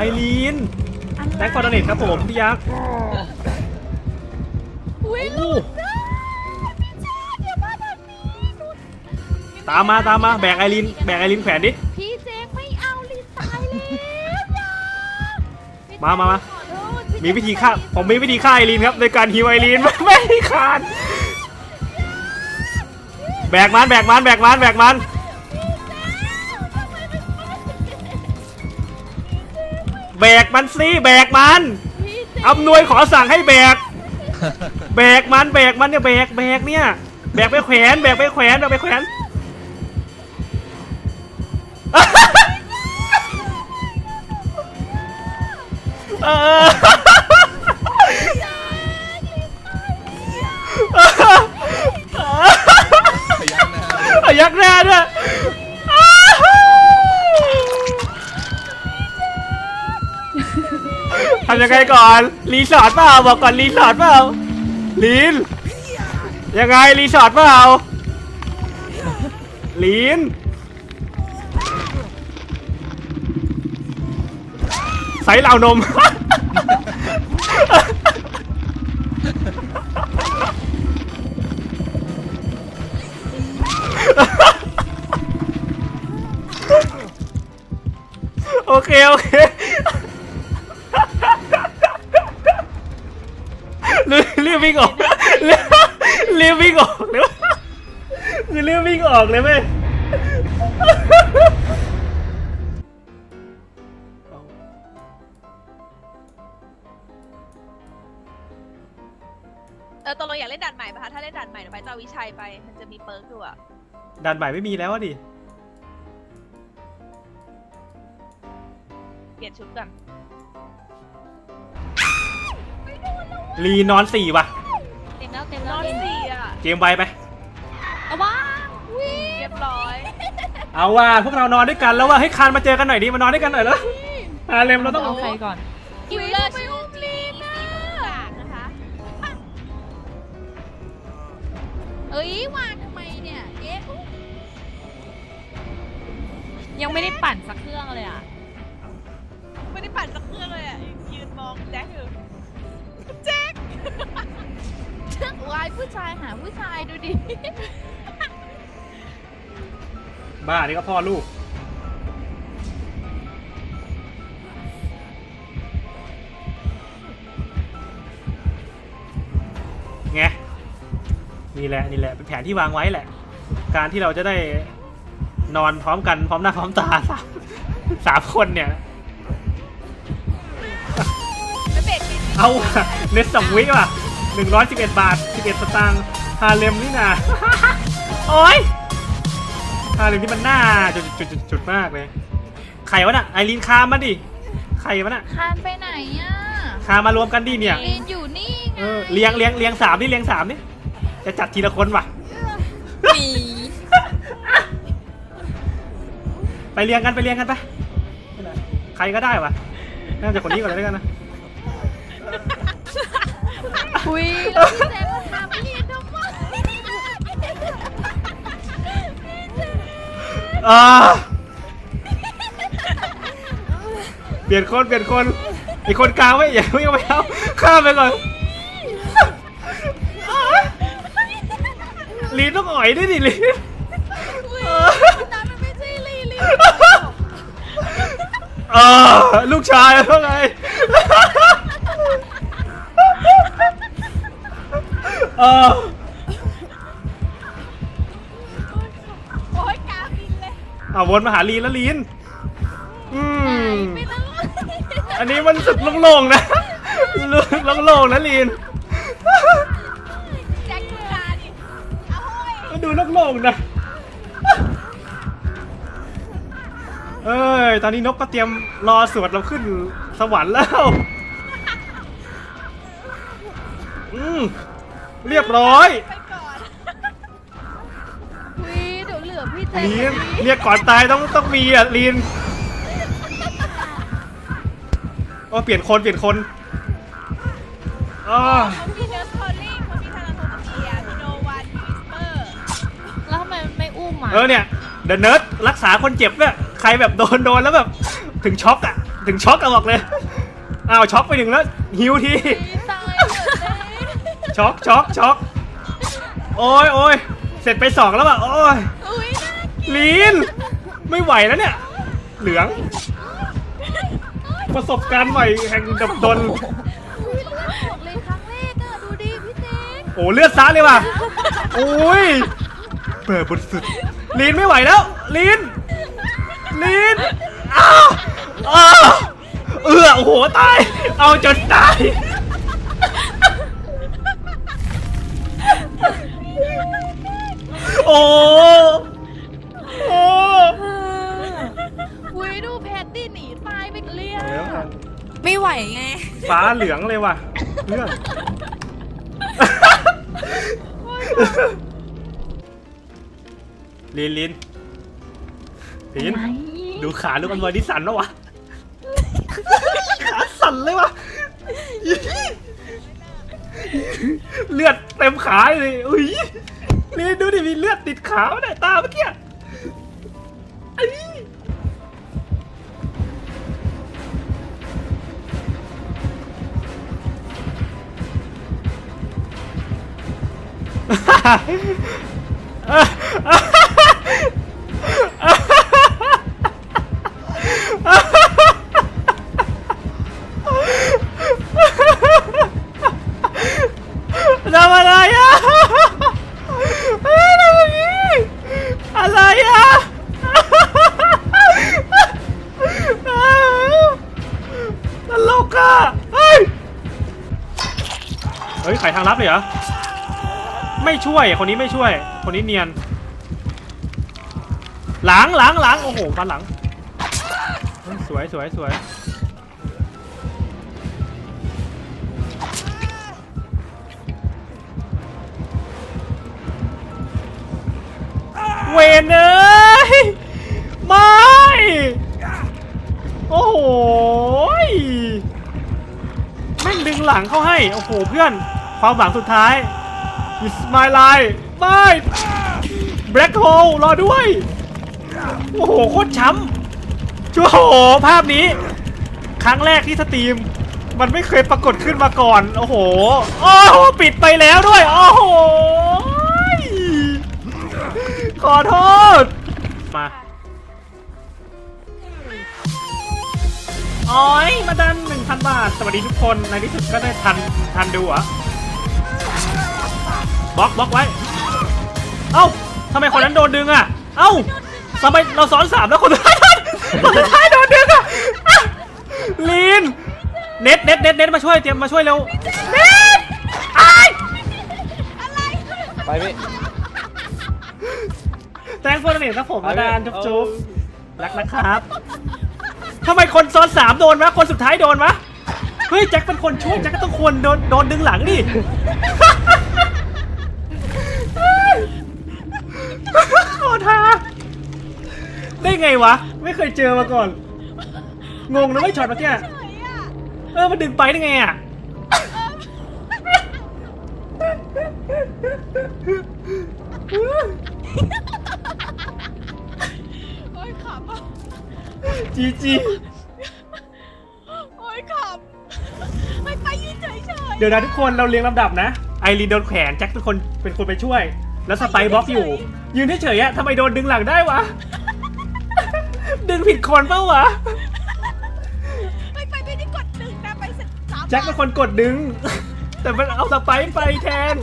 ไอรีนแบ็คฟอร์ดเนตครับผมพี่ยักษ์อุ้ยโอ้หลุดนะพี่เจนอย่ามาแบบนี้หลุดตามมาตามมาแบกไอรีนแบกไอรีนแขวนดิ พี่เจนไม่เอาลินตายแล้วอย่าพี่มามามา ขอโทษพี่เจนมีวิธีฆ่าผมมีวิธีฆ่าไอรีนครับในการฮิวไอรีน ไม่ไม่ขาดแบกมันแบกมันแบกมันแบกมัน แบกมันสิแบกมันพี่เจนอำนวยขอสั่งให้แบก แบกมันแบกมันเนี่ยแบกแบกเนี่ยแบกไปแขวนแบกไปแขวนแบกไปแขวนเออ ยังไงก่อน รีสอร์ทเปล่าบอกก่อนรีสอร์ทเปล่าลีนยังไงรีสอร์ทเปล่าลีนใส่เหล่านม โอเค โอเค รีบรีบวิ่งออกรีบรีบวิ่งออกเลยคือรีบวิ่งออกเลยไหมเออตกลงอยากเล่นด่านใหม่ปะคะถ้าเล่นด่านใหม่เดี๋ยวไปจะเอาวิชัยไป มันจะมีเปิร์กอยู่อะด่านใหม่ไม่มีแล้วอะดิเปลี่ยนชุดก่อน รีนอนสี่ว่ะ เต็มแล้วเต็มนแล้วอนเต็มสี่อะเกมไวไป เอาว่างวิเรียบร้อยเอาว่าพวกเรานอนด้วยกันแล้วว่าให้ยคานมาเจอกันหน่อยดิมานอนด้วยกันหน่อยแล้วฮาเลมเราต้องเอาใครก่อน คิวเลอร์ชื่อจีนนะนะคะเอ้ยวางทำไมเนี่ยเอ๊ะยังไม่ได้ปั่นสักเครื่องเลยอะไม่ได้ปั่นสักเครื่องเลยอะยืนมองแจ็คอยู่ายผู้ชายหาผู้ชายดูดิ บ้านี่ก็พ่อลูก ไง นี่แหละ นี่แหละเป็นแผนที่วางไว้แหละ การที่เราจะได้นอนพร้อมกันพร้อมหน้าพร้อมตาสามสามคนเนี่ยไม่เบรกบินเอาว่ะเน็ตสองวิว่ะ หนึ่งร้อยสิบเอ็ดบาทสิบเอ็ดสตางค์ฮาเลมนี่นะโอ้ยฮาเลมนี่มันน่าจุดจุดจุดจุดมากเลยใครวะน่ะไอรีนคามมาดิใครวะน่ะคานไปไหนอะคามารวมกันดิเนี่ยลีนอยู่นี่ไงเออเลี้ยงเลี้ยงเลี้ยงสามนี่เลี้ยงสามนี่จะจัดทีละคนว่ะหนีไปเลี้ยงกันไปเลี้ยงกันไปใครก็ได้วะน่าจะคนนี้ก่อนเลยแล้วกันนะ คุยแล้วพี่แจ๊คมาทำลีนทำไมอ่าเปลี่ยนคนเปลี่ยนคนไอคนกลางไม่อย่าไม่เอาไม่เอาข้ามไปก่อนลีนต้องอ่อยด้วยดิลีนตามันไม่ใช่ลีนลีนเออลูกชายว่าไง เออ โอ้ยกาบินเลยเอาวนมาหาลีนแล้วลีน อืม ไปแล้วอันนี้มันสุดโล่งๆนะโล่งๆนะลีน แจ็คดูกาดิเอาเฮ้ยมันดูโล่งๆนะ เอ้ย ตอนนี้นกก็เตรียมรอสวดเราขึ้นสวรรค์แล้ว อืม เรียบร้อยไปก่อนคุยเดี๋ยวเหลือพี่แจ๊คลีนเรียกก่อนตายต้องต้องมีอะลีนโอ้เปลี่ยนคนเปลี่ยนคนอ๋อเขามีเนอร์สคอลลิ่งเขามีทาราโทมาเทียมีโนวันมีวิสเปอร์แล้วทำไมมันไม่อุ้มอะเออเนี่ยเดอะเนิร์ดรักษาคนเจ็บเนี่ยใครแบบโดนโดนแล้วแบบ ถึงช็อกอะ ถึงถึงช็อกกันบอกเลยอ้าวช็อกไปหนึ่งแล้วหิวที ช็อกช็อกช็อกโอ้ยโอ้ยเสร็จไปสองแล้วอะโอ้ยอุ้ยน่ากินลีนไม่ไหวแล้วเนี่ย เหลือง ประสบการณ์ใหม่แห่งดับดนอุ้ยเลือดหมดเลยครั้งแรกอะดูดิพี่เจ๊กโอ้เลือดซ่าเลยว่ะโอ้ยเปิดบนสุดลีนไม่ไหวแล้วลีนลีนอ้าวอ้าวเออโอ้โหตาย เอาจนตาย โอ้โอ้อุ้ยดูแพตตี้หนีตายไปเรียนไม่ไหวไง ฟ้าเหลืองเลยว่ะเลือดลินลินลิน ดูขาลูกอันวอยดิสันแล้ววะ ขาสั่นเลยวะ เลือดเต็มขาเลย อุ้ยนี่ดูดิ มีเลือดติดขาเนี่ยตาเมื่อกี้ไอ้ทำอะไรอะเฮ้ยทำอย่างนี้ อะไรอะตลกอะเฮ้ยเฮ้ยไขทางลับเลยเหรอไม่ช่วยคนนี้ไม่ช่วย คนนี้เนียน หลังหลังหลังโอ้โหฟันหลัง สวยสวยสวย เวนเอ้ยไม่ โอ้โหยแม่งดึงหลังเข้าให้ โอ้โหเพื่อน ความหวังสุดท้าย It's my life ไม่ Black Hole รอด้วย โอ้โห โคตรช้ำชั่วโหภาพนี้ ครั้งแรกที่สตรีม มันไม่เคยปรากฏขึ้นมาก่อน โอ้โห โอ้โห ปิดไปแล้วด้วย โอ้โห ขอโทษ มาอ๋อยมาดันหนึ่งพันบาท สวัสดีทุกคน ในที่สุดก็ได้ทัน ทันดูเหรอะบล็อกบล็อกไว้ เอ้าทำไมคนนั้นโดนดึงอะ เอ้าทำไมเราซ้อนสามแล้วคนสุดท้ายโดนคนสุดท้ายโดนดึงอะอะลีน เน็ตเน็ตเน็ตเน็ตมาช่วยเตรียมมาช่วยเร็ว เน็ตไอ้ายไปพี่ แตงโฟนเน็ตครับผมอาดานจุ๊บจุ๊บรักนะครับทำไมคนซ้อนสามโดนวะคนสุดท้ายโดนวะเฮ้ยแจ็คเป็นคนช่วยแจ็คก็ต้องควรโดนโดนดึงหลังดิโอทาได้ไงวะ ไม่เคยเจอมาก่อน งงนะไม่ช็อตเมื่อกี้เฉยอะเออมันดึงไปได้ไงอะ จีจีโอ้ยขำไม่ไปยืนเฉยๆเดี๋ยวนะทุกคนเราเรียงลำดับนะ ไอรีนโดนแขวนแจ็คเป็นคนเป็นคนไปช่วย แล้วสไปร์บล็อกอยู่ ยืนเฉยๆอะทำไมโดนดึงหลังได้วะ ดึงผิดคนเปล่าวะ ไม่ไปไม่ได้กดหนึ่งนะไปสามแจ็คเป็นคนกดดึง แต่มันเอาสไปร์ไปแทน